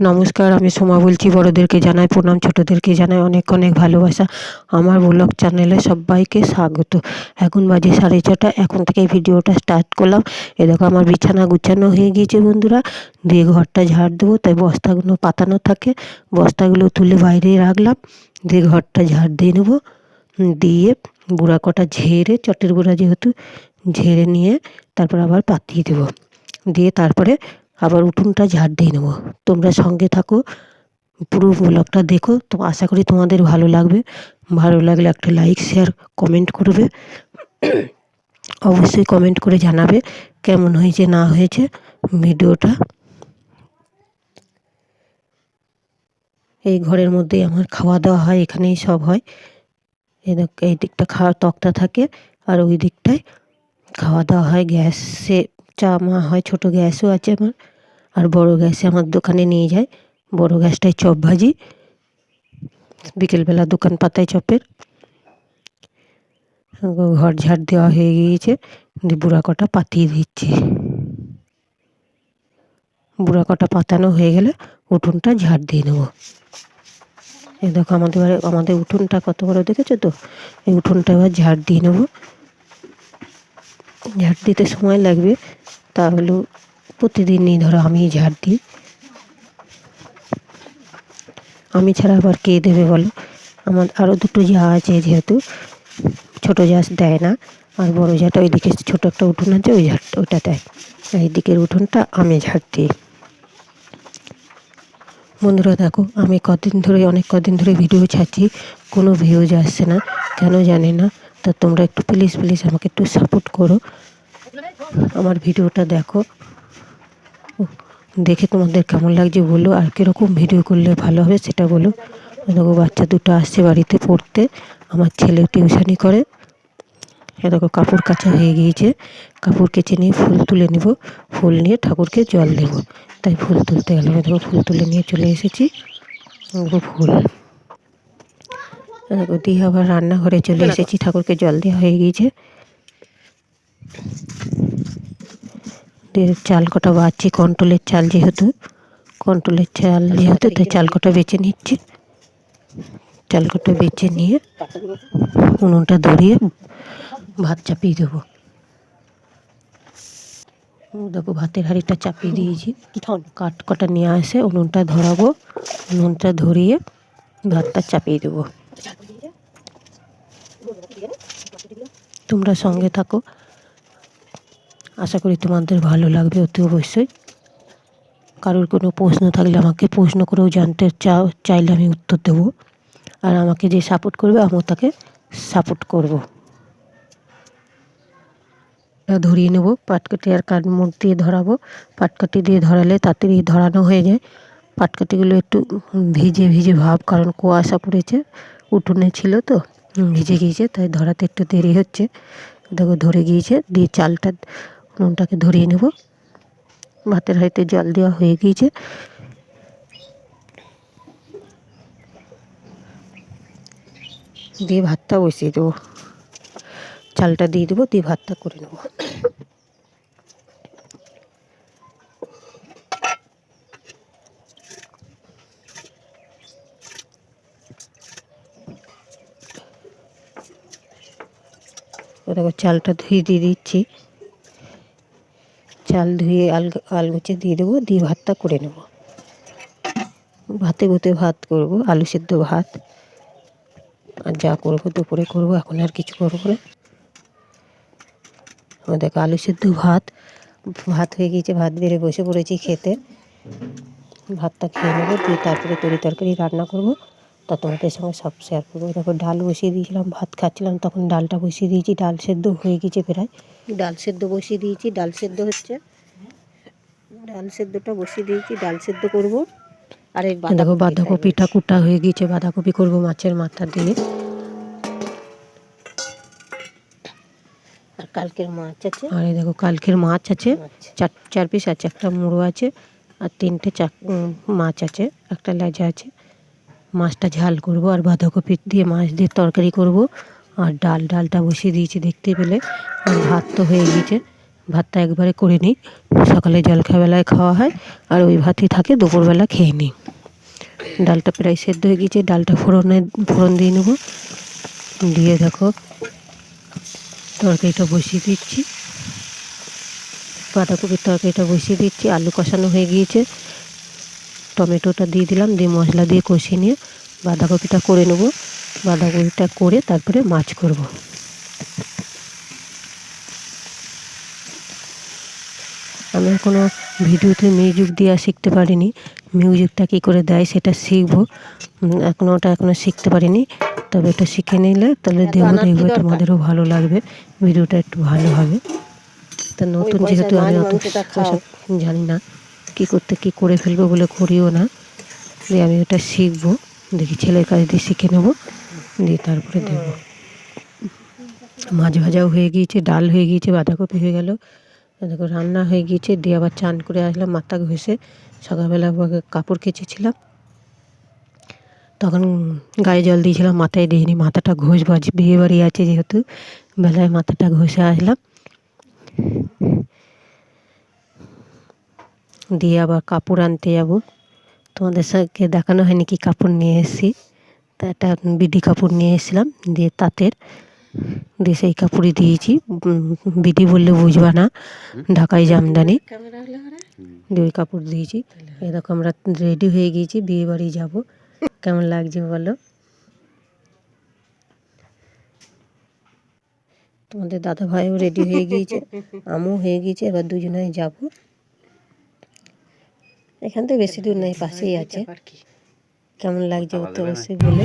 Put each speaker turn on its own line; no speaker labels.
নমস্কার, আমি সোমা বলছি, বড়োদেরকে জানাই, প্রণাম, ছোটোদেরকে জানাই অনেক অনেক ভালোবাসা। আমার ব্লগ চ্যানেলে সবাইকে স্বাগত। এখন বাজে সাড়ে ছটা, এখন থেকে ভিডিওটা স্টার্ট করলাম। এ দেখো আমার বিছানা গুছানো হয়ে গিয়েছে বন্ধুরা। দিয়ে ঘরটা ঝাড় দেবো, তাই বস্তাগুলো পাতানো থাকে। বস্তাগুলো তুলে বাইরে রাখলাম। দিয়ে ঘরটা ঝাড় দিয়ে নেব। দিয়ে বুড়া কটা ঝেড়ে, চটের গুঁড়া যেহেতু, ঝেড়ে নিয়ে তারপর আবার পাতিয়ে দেবো। দিয়ে তারপরে আবার উঠোনটা ঝাড় দিয়ে নেব। তোমরা সঙ্গে থাকো, পুরো ব্লগটা দেখো। তো আশা করি তোমাদের ভালো লাগবে। ভালো লাগলে একটা লাইক শেয়ার কমেন্ট করবে। অবশ্যই কমেন্ট করে জানাবে কেমন হয়েছে, না হয়েছে ভিডিওটা। এই ঘরের মধ্যেই আমার খাওয়া দাওয়া হয়, এখানেই সব হয়। এই দিকটা খাওয়ার তক্তা থাকে আর ওই দিকটায় খাওয়া দাওয়া হয়। গ্যাসে চা মা হয়, ছোটো গ্যাসও আছে আমার। আর বড় গ্যাসে আমার দোকানে নিয়ে যায়। বড় গ্যাসটায় চপ ভাজি, বিকেলবেলা দোকান পাতায় চপের। ঘর ঝাড় দেওয়া হয়ে গিয়েছে বুড়া কটা পাতিয়ে দিচ্ছি। বুড়া কটা পাতানো হয়ে গেলে উঠোনটা ঝাড় দিয়ে নেব। এই দেখো আমাদের আমাদের উঠোনটা কত বড় দেখেছ তো? এই উঠোনটা এবার ঝাড় দিয়ে নেব। ঝাড় দিতে সময় লাগবে, তাহলেও প্রতিদিনই ধরো আমি ঝাড় দিই। আমি ছাড়া আবার কে দেবে বলো? আমার আরও দুটো যা আছে যেহেতু, ছোটো জাস দেয় না, আর বড়ো ঝাঁটা ওইদিকে ছোটো একটা উঠোন আছে, ওই ঝাড়টা ওইটা দেয়। এই দিকের উঠোনটা আমি ঝাড় দিই। বন্ধুরা দেখো, আমি কদিন ধরে, অনেক কদিন ধরে ভিডিও ছাড়ছি, কোনো ভিউজ আসছে না, কেন জানি না, তা তোমরা একটু প্লিজ প্লিজ আমাকে একটু সাপোর্ট করো। আমার ভিডিওটা দেখো। দেখে তোমাদের কেমন লাগছে বলো আর কীরকম ভিডিও করলে ভালো হবে সেটা বলো। দেখো বাচ্চা দুটো আসছে বাড়িতে পড়তে আমার ছেলে টিউশনি করে। দেখো কাপড় কাচা হয়ে গিয়েছে। কাপড় কেচে নিয়ে ফুল তুলে নেব ফুল নিয়ে ঠাকুরকে জল দেব। তাই ফুল তুলতে গেলাম। দেখো ফুল তুলে নিয়ে চলে এসেছি। দেখো ফুল। দেখো দিয়ে আবার রান্নাঘরে চলে এসেছি। ঠাকুরকে জল দেওয়া হয়ে গিয়েছে। চাল কটা বাড়ছি কন্ট্রোলের চাল যেহেতু, কন্ট্রোলের চাল যেহেতু তাই চাল কটা বেছে নিচ্ছি। চাল কটা বেছে নিয়ে উনুনটা ধরিয়ে ভাত চাপিয়ে দেবো। দেখো, ভাতের হাঁড়িটা চাপিয়ে দিয়েছি। কাঠ কটা নিয়ে আসে উনুনটা ধরাবো। উনুনটা ধরিয়ে ভাতটা চাপিয়ে দেবো। তোমরা সঙ্গে থাকো। আশা করি তোমাদের ভালো লাগবে অতি অবশ্যই। কারোর কোনো প্রশ্ন থাকলে আমাকে প্রশ্ন করেও জানতে চাও, চাইলে আমি উত্তর দেবো। আর আমাকে যে সাপোর্ট করবে, আমিও তাকে সাপোর্ট করব। ধরিয়ে নেব পাটকাঠি আর কাঠমোড় দিয়ে ধরাবো। পাটকাঠি দিয়ে ধরালে তাড়াতাড়ি ধরানো হয়ে যায়। পাটকাঠিগুলো একটু ভিজে ভিজে ভাব, কারণ কুয়াশা পড়েছে, উঠোনে ছিল তো, ভিজে গিয়েছে, তাই ধরাতে একটু দেরি হচ্ছে। দেখো ধরে গিয়েছে, দিয়ে চালটা নুনটাকে ধরিয়ে নেব। ভাতের হাঁড়িতে জল দেওয়া হয়ে গিয়েছে। দিয়ে ভাতটা বসিয়ে দেবো। চালটা দিয়ে দেবো, দিয়ে ভাতটা করে নেব। দেখো, চালটা ধুয়ে দিয়ে দিচ্ছি। চাল ধুয়ে আল আলগুচে দিয়ে দেবো, দিয়ে ভাতটা করে নেব। ভাতে গুতে ভাত করব, আলু সেদ্ধ ভাত। আর যা করব দুপুরে করব, এখন আর কিছু করব না। দেখো, আলু সেদ্ধ ভাত ভাত হয়ে গিয়েছে, ভাত বেড়ে বসে পড়েছি খেতে। ভাতটা খেয়ে নেব, দিয়ে তারপরে তরি তরকারি রান্না করব। তা তোমাদের সঙ্গে সব শেয়ার করব। দেখো, ডাল বসিয়ে দিয়েছিলাম, ভাত খাচ্ছিলাম, তখন ডালটা বসিয়ে দিয়েছি, ডাল সেদ্ধ হয়ে গেছে প্রায়। ডাল সেদ্ধ বসিয়ে দিয়েছি, ডাল সেদ্ধ হচ্ছে ডাল সেদ্ধটা বসিয়ে দিয়েছি ডাল সেদ্ধ করব। আর এই দেখো বাঁধাকপিটা কুটা হয়ে গিয়েছে বাঁধাকপি করব মাছের মাথা দিয়ে। আর কালকের মাছ আছে। আর এই দেখো কালকের মাছ আছে। চার চার পিস আছে একটা মুড়ো আছে আর তিনটে চাক মাছ আছে একটা লেজা আছে। মাছটা ঝাল করব আর বাঁধাকপি দিয়ে মাছ দিয়ে তরকারি করব। আর ডাল ডালটা বসিয়ে দিয়েছি দেখতে পেলে। আর ভাত তো হয়ে গিয়েছে। ভাতটা একবারে করে নিই। সকালে জলখাবেলায় খাওয়া হয় আর ওই ভাতই থাকে, দুপুরবেলা খেয়ে নিই। ডালটা প্রায় সেদ্ধ হয়ে গিয়েছে, ডালটা ফোড়নে, ফোড়ন দিয়ে নেব। দিয়ে দেখো, তরকারিটা বসিয়ে দিচ্ছি। বাঁধাকপির তরকারিটা বসিয়ে দিচ্ছি, আলু কষানো হয়ে গিয়েছে। টমেটোটা দিয়ে দিলাম, দিয়ে মশলা দিয়ে কষিয়ে নিয়ে বাঁধাকপিটা করে নেব। বাঁধাকপিটা করে তারপরে মাছ করব। আমি এখনও ভিডিওতে মিউজিক দেওয়া শিখতে পারিনি। মিউজিকটা কী করে দেয় সেটা শিখব। এখনও ওটা এখনও শিখতে পারিনি। তবে এটা শিখে নিলে তাহলে দেবো দেখবে তোমাদেরও ভালো লাগবে। ভিডিওটা একটু ভালো হবে। তা নতুন যেহেতু আমি অত জানি না কী করতে কী করে ফেলব বলে করিও না। দিয়ে আমি ওটা শিখব। দেখি ছেলের কাছ দিয়ে শিখে নেব। দিয়ে তারপরে দেবো। মাছ ভাজাও হয়ে গিয়েছে ডাল হয়ে গিয়েছে বাঁধাকপি হয়ে গেল। দেখো রান্না হয়ে গিয়েছে, দিয়ে আবার চান করে আসলাম, মাথা ঘষে। সকালবেলা কাপড় কেচেছিলাম। তখন গায়ে জল দিয়েছিলাম, মাথায় দিইনি, মাথাটা ঘষ বাজ, বিয়ে বাড়ি আছে যেহেতু, বেলায় মাথাটা ঘষে আসলাম। দিয়ে আবার কাপড় আনতে যাব। তোমাদের সঙ্গে দেখানো হয়নি কি কাপড় নিয়ে এসেছি, তা একটা বিডি কাপড় নিয়ে এসেছিলাম, দিয়ে তাঁতের। দিয়ে সেই কাপড়ই দিয়েছি। বিডি বললে বুঝবা না ঢাকাই জামদানি দিয়ে ওই কাপড় দিয়েছি। এরকম আমরা রেডি হয়ে গিয়েছি, বিয়ে বাড়ি যাব। কেমন লাগছে বলো? তোমাদের দাদা ভাইও রেডি হয়ে গিয়েছে, আমিও হয়ে গিয়েছে, এবার দুজনেই যাব। এখান থেকে বেশি দূর নেই, পাশেই আছে। কেমন লাগছে অবশ্যই বলে।